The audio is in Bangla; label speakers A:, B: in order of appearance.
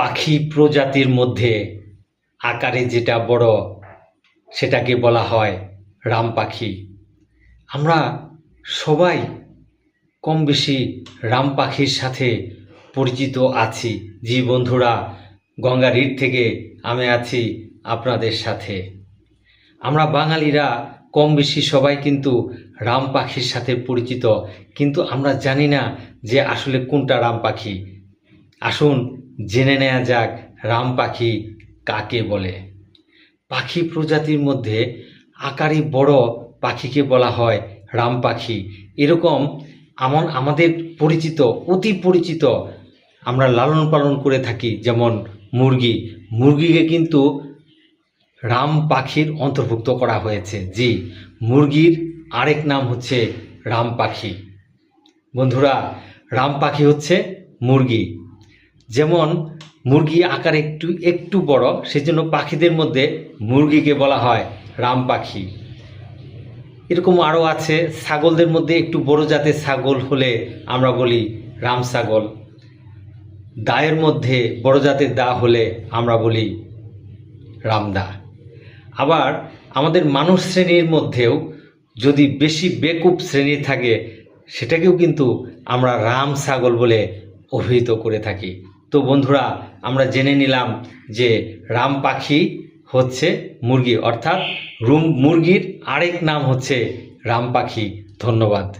A: পাখি প্রজাতির মধ্যে আকারে যেটা বড়, সেটাকে বলা হয় রাম পাখি। আমরা সবাই কম বেশি রাম পাখির সাথে পরিচিত আছি। জি বন্ধুরা গঙ্গা গঙ্গারির থেকে আমি আছি আপনাদের সাথে। আমরা বাঙালিরা কম বেশি সবাই কিন্তু রাম পাখির সাথে পরিচিত, কিন্তু আমরা জানি না যে আসলে কোনটা রাম পাখি। আসুন জেনে নেওয়া যাক রাম পাখি কাকে বলে। পাখি প্রজাতির মধ্যে আকারে বড় পাখিকে বলা হয় রাম পাখি। এরকম আমন আমাদের পরিচিত, অতি পরিচিত আমরা লালন পালন করে থাকি, যেমন মুরগি। মুরগিকে কিন্তু রাম পাখির অন্তর্ভুক্ত করা হয়েছে। জি, মুরগির আরেক নাম হচ্ছে রাম পাখি। বন্ধুরা, রাম পাখি হচ্ছে মুরগি। যেমন মুরগি আকার একটু একটু বড়, সেজন্য পাখিদের মধ্যে মুরগিকে বলা হয় রাম পাখি। এরকম আরও আছে, ছাগলদের মধ্যে একটু বড় জাতের ছাগল হলে আমরা বলি রাম ছাগল। দায়ের মধ্যে বড় জাতের দা হলে আমরা বলি রামদা আবার আমাদের মানুষ শ্রেণির মধ্যেও যদি বেশি বেকুব শ্রেণি থাকে, সেটাকেও কিন্তু আমরা রাম ছাগল বলে অভিহিত করে থাকি। তো বন্ধুরা, আমরা জেনে নিলাম যে রাম পাখি হচ্ছে মুরগি, অর্থাৎ রুম, মুরগির আরেক নাম হচ্ছে রাম পাখি। ধন্যবাদ।